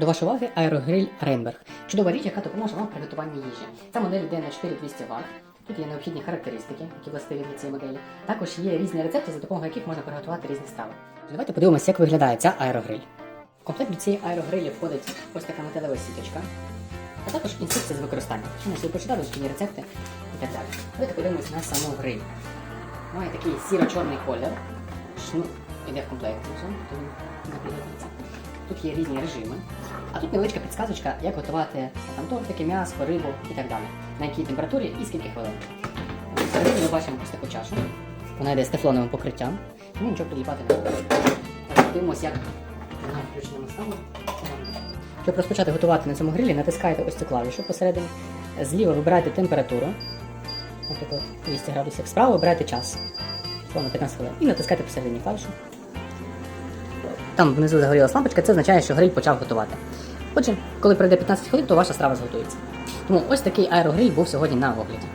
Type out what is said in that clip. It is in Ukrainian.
До вашої уваги аерогриль Рейнберг. Чудова річ, яка допоможе вам при готуванні їжі. Ця модель йде на 4200 Вт. Тут є необхідні характеристики, які властиві для цієї моделі. Також є різні рецепти, за допомогою яких можна приготувати різні страви. Давайте подивимося, як виглядає ця аерогриль. В комплект до цієї аерогрилі входить ось така металева сіточка, а також інструкція з використання. Що можна собі почитати, є рецепти і так далі. Давайте подивимося на саму гриль. Має такий сіро-чорний колір. Шнур іде в комплекті вже. Тут є різні режими. А тут невеличка підсказочка, як готувати там тортики, м'ясо, рибу і так далі. На якій температурі і скільки хвилин. Всередині ми бачимо ось таку чашу. Вона йде з тефлоновим покриттям, тому нічого приліпати не буде. Ось Подивимось, як вона включена на. Щоб розпочати готувати на цьому грилі, натискаєте ось цю клавішу посередині. Зліва вибираєте температуру. Наприклад, 200 градусів. Справа вибираєте час. Словно 15 хвилин. І натискаєте посередині клавішу. Там внизу загорілась лампочка, це означає, що гриль почав готувати. Отже, коли пройде 15 хвилин, то ваша страва зготується. Тому ось такий аерогриль був сьогодні на огляді.